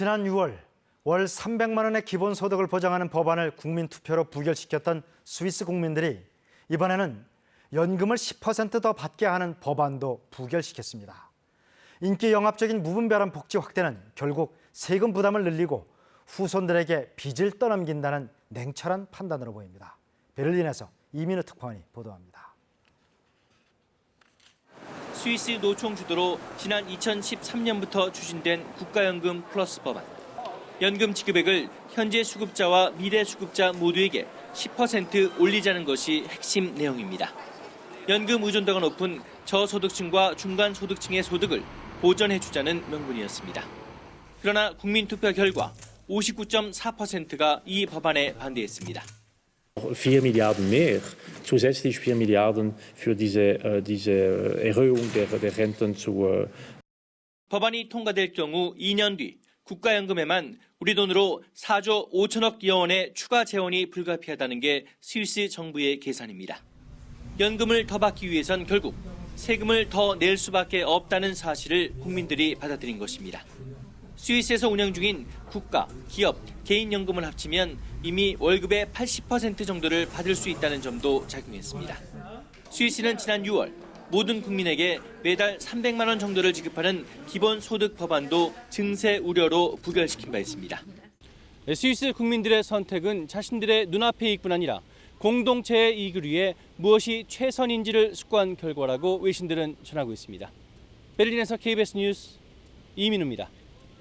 지난 6월 월 300만 원의 기본 소득을 보장하는 법안을 국민 투표로 부결시켰던 스위스 국민들이 이번에는 연금을 10%더 받게 하는 법안도 부결시켰습니다. 인기 영합적인 무분별한 복지 확대는 결국 세금 부담을 늘리고 후손들에게 빚을 떠넘긴다는 냉철한 판단으로 보입니다. 베를린에서 이민우 특파원이 보도합니다. 스위스 노총 주도로 지난 2013년부터 추진된 국가연금 플러스 법안. 연금 지급액을 현재 수급자와 미래 수급자 모두에게 10% 올리자는 것이 핵심 내용입니다. 연금 의존도가 높은 저소득층과 중간소득층의 소득을 보전해주자는 명분이었습니다. 그러나 국민투표 결과 59.4%가 이 법안에 반대했습니다. 4 Milliarden mehr, zusätzlich 4 Milliarden für diese, äh, diese äh, Erhöhung der, der Renten zu, äh, 법안이 통과될 경우 2년 뒤 국가연금에만 우리 돈으로 4조 5천억 여원의 추가 재원이 불가피하다는 게 스위스 정부의 계산입니다. 연금을 더 받기 위해선 결국 세금을 더 낼 수밖에 없다는 사실을 국민들이 받아들인 것입니다. 스위스에서 운영 중인 국가, 기업, 개인연금을 합치면 이미 월급의 80% 정도를 받을 수 있다는 점도 작용했습니다. 스위스는 지난 6월 모든 국민에게 매달 300만 원 정도를 지급하는 기본 소득 법안도 증세 우려로 부결시킨 바 있습니다. 스위스 국민들의 선택은 자신들의 눈앞의 이익뿐 아니라 공동체의 이익을 위해 무엇이 최선인지를 숙고한 결과라고 외신들은 전하고 있습니다. 베를린에서 KBS 뉴스 이민우입니다.